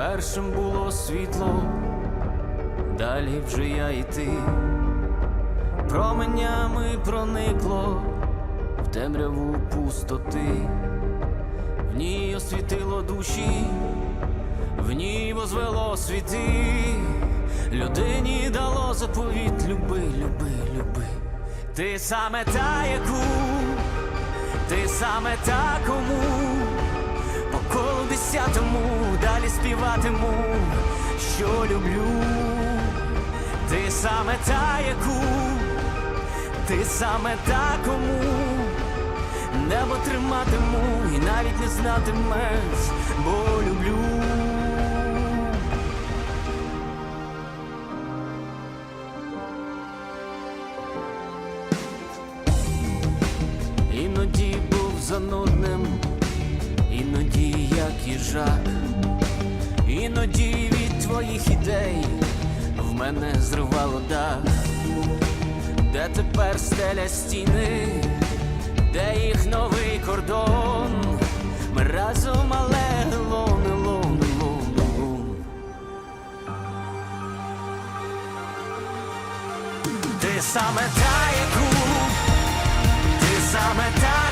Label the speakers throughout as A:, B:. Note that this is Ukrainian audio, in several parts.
A: Першим було світло, далі вже я і ти. Променями проникло в темряву пустоти, в ній освітило душі, в ній возвело світи, людині дало заповіт люби, люби, люби. Ти саме та, яку, ти саме та, кому десятому далі співатиму, що люблю. Ти саме та, яку, ти саме та, кому небо триматиму і навіть не знатимеш, бо люблю. Іноді був як їжак, іноді від твоїх ідей в мене зривало дах, де тепер стеля стіни, де їх новий кордон, ми разом, але лон, лон, лон, лон. Ти саме та, яку, ти саме та,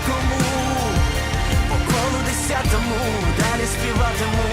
A: співатиму,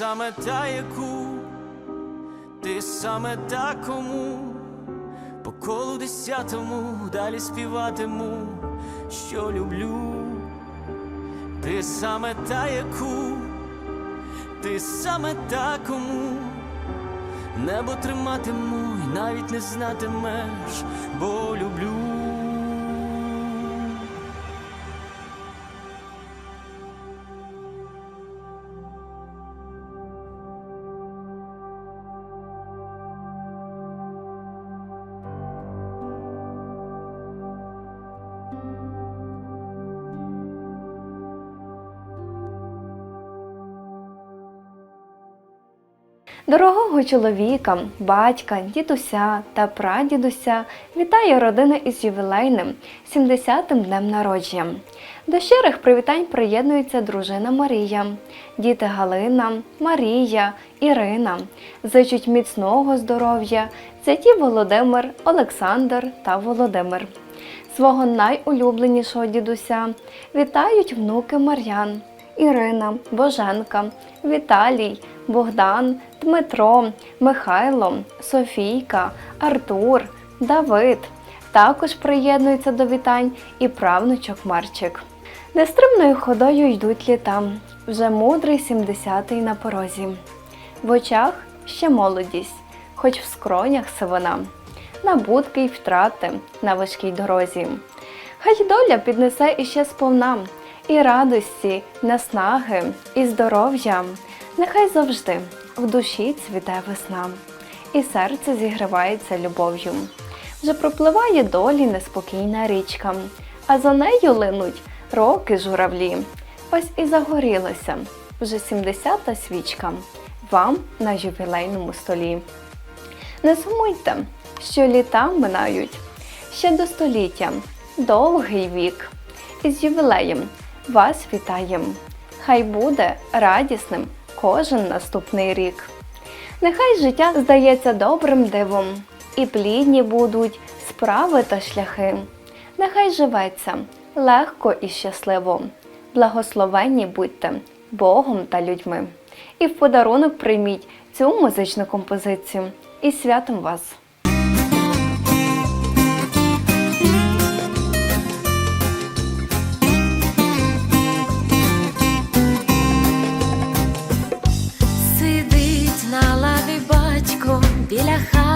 A: саме та, яку, ти саме та, кому по колу десятому далі співатиму, що люблю. Ти саме та, яку, ти саме та, кому небо триматиму і навіть не знатимеш, бо люблю.
B: Дорогого чоловіка, батька, дідуся та прадідуся вітає родина із ювілейним 70-м днем народження. До щирих привітань приєднується дружина Марія, діти Галина, Марія, Ірина. Зичуть міцного здоров'я, зяті Володимир, Олександр та Володимир. Свого найулюбленішого дідуся вітають внуки Мар'ян, Ірина, Боженка, Віталій, Богдан, Дмитро, Михайло, Софійка, Артур, Давид. Також приєднуються до вітань і правнучок Марчик. Нестримною ходою йдуть літа, вже мудрий 70-й на порозі. В очах ще молодість, хоч в скронях сивина, набутки й втрати на важкій дорозі. Хай доля піднесе іще сповна, і радості, наснаги, і здоров'я. Нехай завжди в душі цвіте весна, і серце зігрівається любов'ю. Вже пропливає долі неспокійна річка, а за нею линуть роки журавлі. Ось і загорілася вже 70-та свічка вам на ювілейному столі. Не сумуйте, що літа минають ще до століття, довгий вік. Із ювілеєм вас вітаємо! Хай буде радісним кожен наступний рік. Нехай життя здається добрим дивом, і плідні будуть справи та шляхи. Нехай живеться легко і щасливо. Благословенні будьте Богом та людьми. І в подарунок прийміть цю музичну композицію. І святом вас!
C: ล่ะค่ะ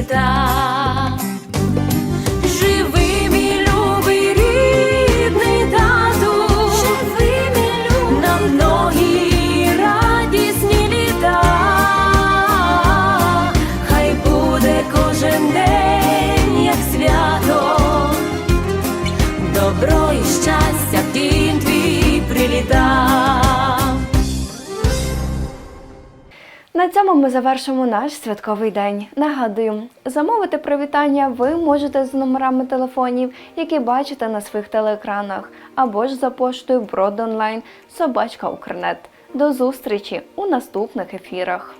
B: світах. цьому ми завершимо наш святковий день. Нагадую, замовити привітання ви можете з номерами телефонів, які бачите на своїх телеекранах, або ж за поштою Бродонлайн Собачка Укрнет. До зустрічі у наступних ефірах.